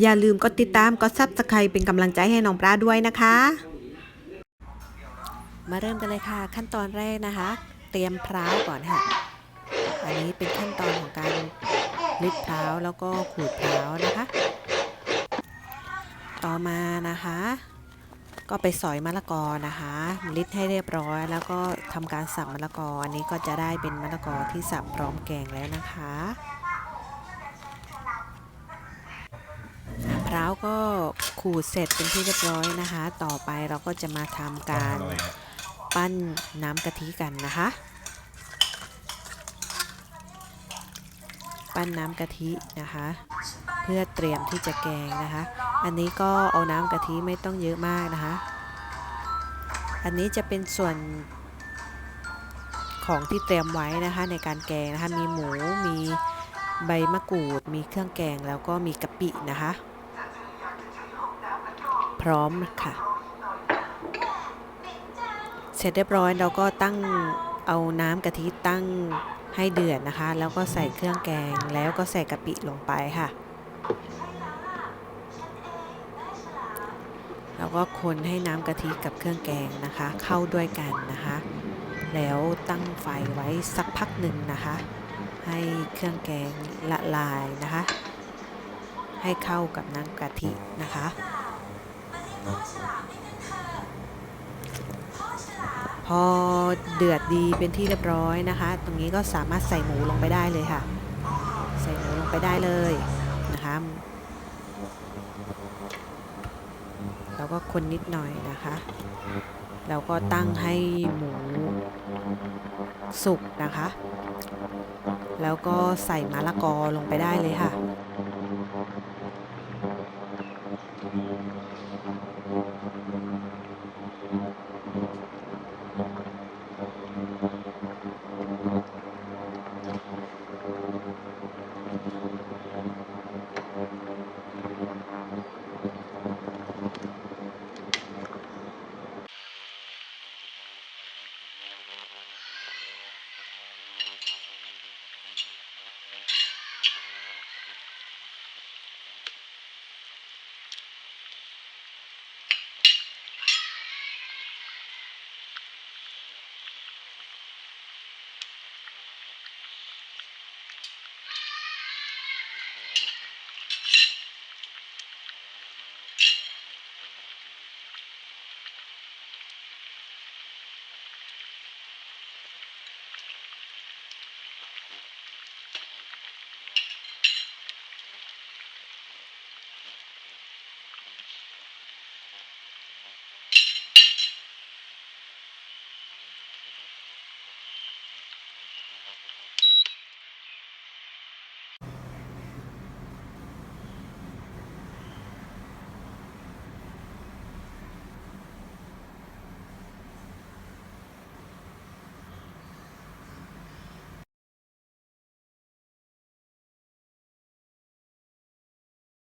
อย่าลืมกดติดตามกดซับสไครเป็นกำลังใจให้น้องปลาด้วยนะคะ มาเริ่มกันเลยค่ะ ขั้นตอนแรกนะคะ เตรียมพร้าวก่อนค่ะ อันนี้เป็นขั้นตอนของการลิดพร้าวแล้วก็ขูดพร้าวนะคะ ต่อมานะคะ ก็ไปสอยมะละกอนะคะลิดให้เรียบร้อย แล้วก็ทำการสับมะละกออันนี้ก็จะได้เป็นมะละกอที่สับพร้อมแกงแล้วนะคะ ร้าวก็ขูดเสร็จเป็นที่เรียบร้อยนะคะ ต่อไปเราก็จะมาทำการปั้นน้ำกะทิกันนะคะ ปั้นน้ำกะทินะคะ เพื่อเตรียมที่จะแกงนะคะ อันนี้ก็เอาน้ำกะทิไม่ต้องเยอะมากนะคะ อันนี้จะเป็นส่วนของที่เตรียมไว้นะคะในการแกงนะคะ มีหมู มีใบมะกรูด มีเครื่องแกงแล้วก็มีกะปินะคะ ร้อมค่ะ เสร็จเรียบร้อยเราก็ตั้งเอาน้ำกะทิตั้งให้เดือดนะคะ แล้วก็ใส่เครื่องแกงแล้วก็ใส่กะปิลงไปค่ะ แล้วก็คนให้น้ำกะทิกับเครื่องแกงนะคะ เข้าด้วยกันนะคะ แล้วตั้งไฟไว้สักพักหนึ่งนะคะ ให้เครื่องแกงละลายนะคะ ให้เข้ากับน้ำกะทินะคะ พอเดือดดีเป็นที่เรียบร้อยนะคะ ตรงนี้ก็สามารถใส่หมูลงไปได้เลยค่ะ ใส่หมูลงไปได้เลยนะคะแล้วก็คนนิดหน่อยนะคะแล้วก็ตั้งให้หมูสุกนะคะ แล้วก็ใส่มะละกอลงไปได้เลยค่ะ